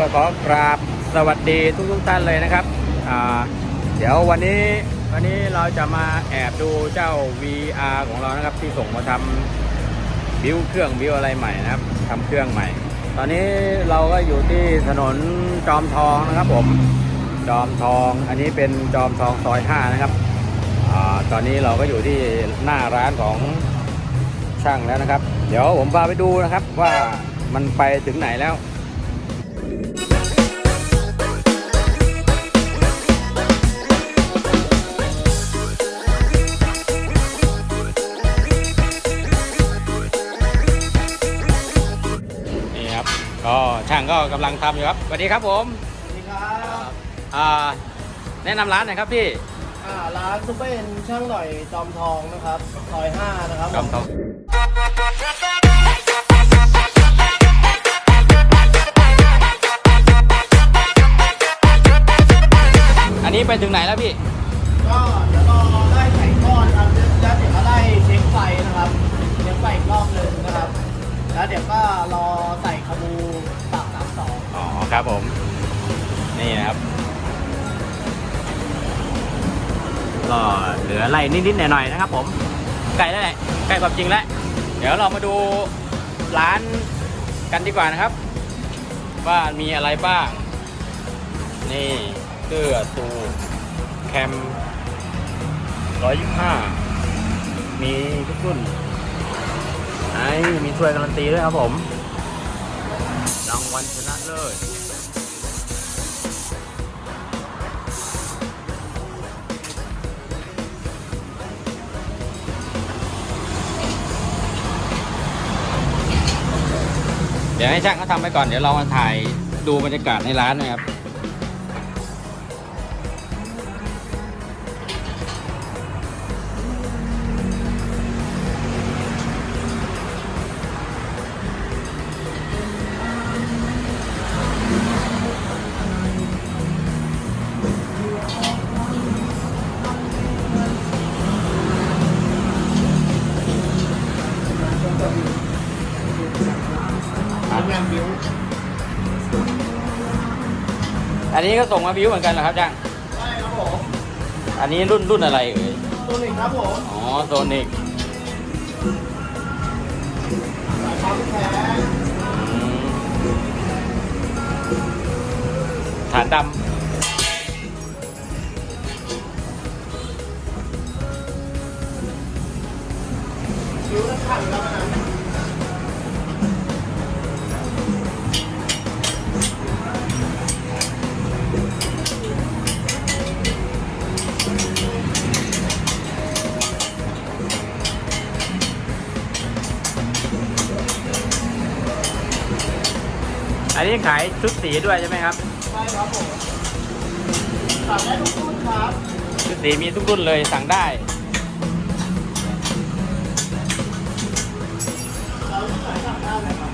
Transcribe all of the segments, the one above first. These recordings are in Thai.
ก็ขอกราบสวัสดีทุกทุกท่านเลยนะครับ เดี๋ยววันนี้วันนี้เราจะมาแอบดูเจ้า VR ของเรานะครับ ที่ส่งมาทำบิวเครื่องบิวอะไรใหม่นะครับทำเครื่องใหม่ ตอนนี้เราก็อยู่ที่ถนนจอมทองนะครับผมจอมทอง อันนี้เป็นจอมทองซอย5นะครับอตอนนี้เราก็อยู่ที่หน้าร้านของช่างแล้วนะครับ เดี๋ยวผมพาไปดูนะครับว่ามันไปถึงไหนแล้วางก็กำลังทำอยู่ครับสวัสดีครับผมสวัสดีครับอ่าแนะนำร้านหน่อยครับพี่อ่าร้านซุปเปอร์เอ็นช่างหน่อยจอมทองนะครับซอย5นะครับจอมทองอันนี้ไปถึงไหนแล้วพี่ก็เดี๋ยวรอได้ไข่ก้อนครับแล้วเดี๋ยวก็ได้เช็คไฟนะครับเช็คไฟอีกรอบหนึ่งนะครับ แล้วเดี๋ยวก็รอใส่ขบู ครับผม นี่นะครับ ก็เหลือไล่นิดๆหน่อยๆนะครับ ผมใกล้แล้วแหละใกล้ความจริงแล้วเดี๋ยวเรามาดูร้านกันดีกว่านะครับ ว่ามีอะไรบ้าง นี่เสื้อตูแคมร้อยยี่ห้ามีทุกรุ่นไอ้มีถ้วยการันตีด้วยครับผมรางวัลชนะเลิศ เดี๋ยวให้ช่างเขาทำไปก่อนเดี๋ยวเรามาถ่ายดูบรรยากาศในร้านนะครับ อันนี้ก็ส่งมาบิวเหมือนกันเหรอครับช่างใช่ครับผมอันนี้รุ่นรุ่นอะไรเอ่ยตัวหนึ่งครับผมอ๋อโซนิกสายปั๊มแท้ฐานดบิวทั้งคันครับอันนั้ อันนี้ขายชุดสีด้วยใช่ไหมครับ ใช่ครับผมสั่งได้ทุกรุ่นครับชุดสีมีทุกรุ่นเลยสั่งได้เราสายสั่งได้เลยครับ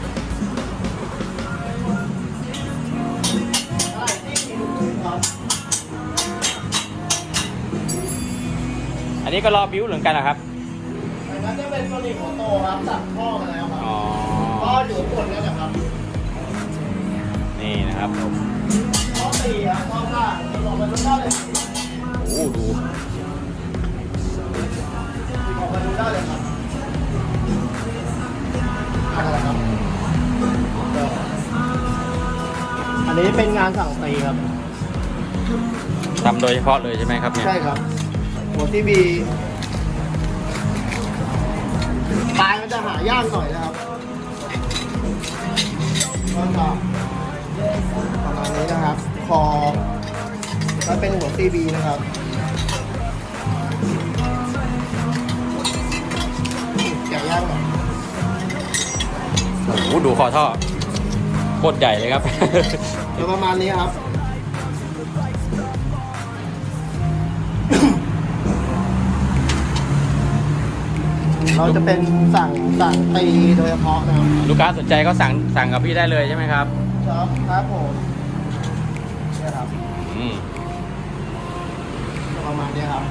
ได้ที่มีทุกรุ่นครับอันนี้ก็รอบิวเหมือนกันเหรอครับอันนั้นจะเป็นโซนิกหัวโตครับตัดท่อมาแล้วครับอ๋อท่ออยู่ข้างบนนั่นแหละครับ นี่นะครับท่อตีครับท่อล่างลองมาดูได้เลยครับโอ้ดูลองมาดูได้เลยครับอะไรครับอันนี้เป็นงานสั่งตีครับ ทำโดยเฉพาะเลยใช่ไหมครับเนี่ยใช่ครับ หัวทีบีปลายมันจะหายากหน่อยนะครับก็จะประมาณ นี้นะครับ คอแล้วเป็นหัวทีบีนะครับแกะยากหน่อยโอ้โหดูคอท่อโคตรใหญ่เลยครับเดี๋ยวประมาณนี้ครับ เราจะเป็นสั่งสั่งตีโดยเฉพาะนะครับ ลูกค้าสนใจก็สั่งสั่งกับพี่ได้เลยใช่ไหมครับ ครับครับผม เนี่ยครับ อืมประมาณเนี้ยครับ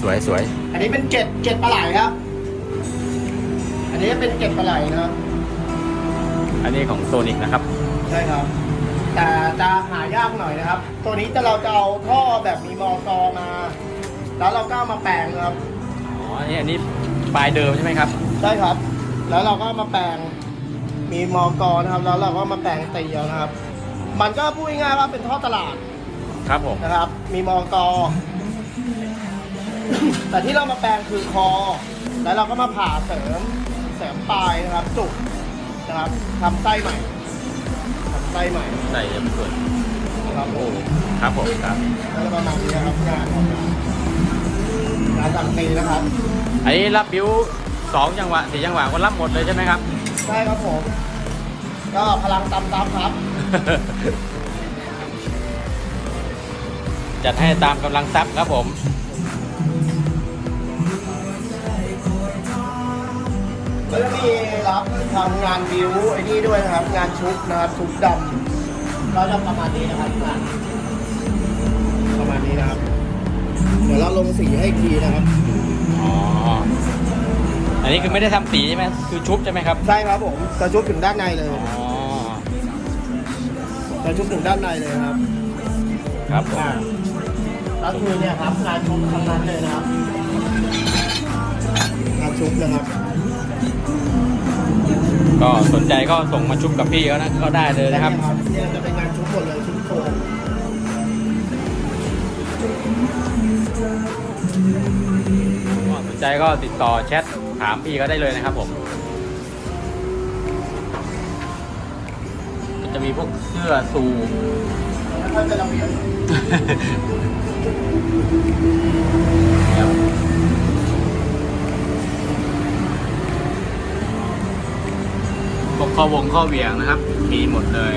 สวยสวยอันนี้เป็นเกล็ดเกล็ดปลาไหลครับ อันนี้เป็นเกล็ดปลาไหลนะครับ อันนี้ของโซนิกนะครับคใช่ครับ แต่จะหายากหน่อยนะครับ ตัวนี้จะเราจะเอาท่อแบบมีมอกอมา แล้วเราก็เอามาแปลงครับ อ๋ออันนี้อันนี้ปลายเดิมใช่ไหมครับ ใช่ครับ แล้วเราก็เอามาแปลงมีมอกอนะครับ แล้วเราก็มาแปลงตีเอานะครับ มันก็พูดง่ายๆว่าเป็นท่อตลาดครับผม นะครับ มีมอกอ แต่ที่เรามาแปลงคือคอ แล้วเราก็มาผ่าเสริมเสริมปลายนะครับ จุกนะครับทำไส้ใหม่ทำไส้ใหม่ใส่จะเป็นส่วนนะครับโอ้ครับผมครับ แล้วก็ประมาณนี้นะครับงานของเรางานสั่งตีนะครับ อันนี้รับบิวสองจังหวะสี่จังหวะก็รับหมดเลยใช่ไหมครับใช่ครับผม ก็พลังตำตำครับ จัดให้ตามกำลังทรัพย์ครับผมแล้วก็มีรับทำงานวิวไอ้นี่ด้วยนะครับ งานชุบนะครับชุบดำเราจะประมาณนี้นะครับงานประมาณนี้นะครับ เดี๋ยวเราลงสีให้อีกทีนะครับ อ๋ออันนี้คือไม่ได้ทำสีใช่ไหมคือชุบใช่ไหมครับ ใช่ครับผมจะชุบถึงด้านในเลย อ๋อ จะชุบถึงด้านในเลยครับครับผมอ่าแล้วคือเนี่ยครับงานชุบทั้งนั้นเลยนะครับงานชุบนะครับ ก็สนใจก็ส่งมาชุบกับพี่เขานะก็ได้เลยนะครับ เนี่ยจะเป็นงานชุบหมดเลยชุบโครงก็สนใจก็ติดต่อแชทถามพี่เขาได้เลยนะครับผม จะมีพวกเสื้อสูทแล้วก็จะระเบียบพวกข้อวงข้อเหวียงนะครับ มีหมดเลย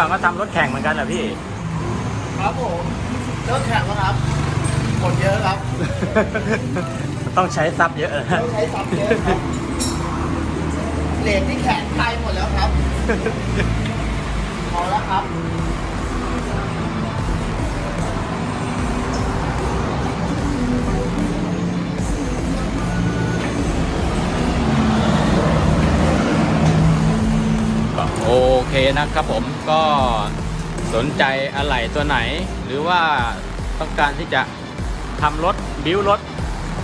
ก่อนก็ทำรถแข่งเหมือนกันเหรอพี่ ครับผมเลิกแข่งแล้วครับหมดเยอะครับต้องใช้ซับเยอะนะต้องใช้ซับเยอะครับเหล็กที่แขนไปหมดแล้วครับพอแล้วครับ เคนะครับผมก็สนใจอะไหล่ตัวไหน หรือว่าต้องการที่จะทำรถบิ้วรถ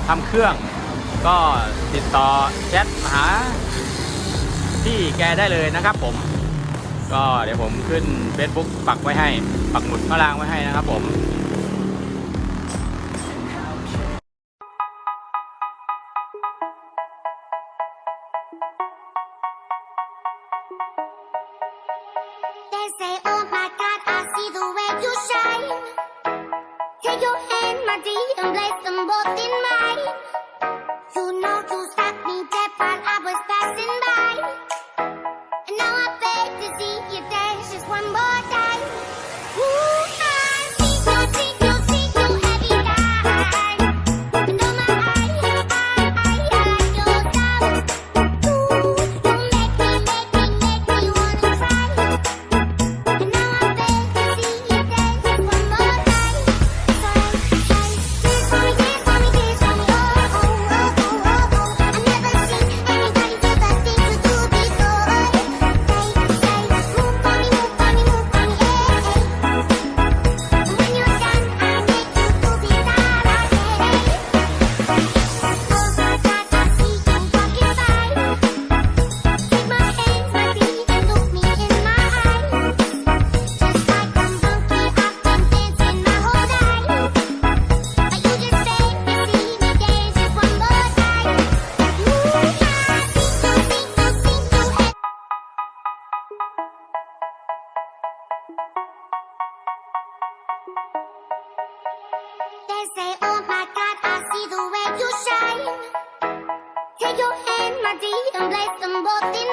ทำเครื่อง ก็ติดต่อแชทหาที่แกได้เลยนะครับผม ก็เดี๋ยวผมขึ้น Facebook ปักไว้ให้ ปักหมุดข้างล่างไว้ให้นะครับผม place them both in mine. って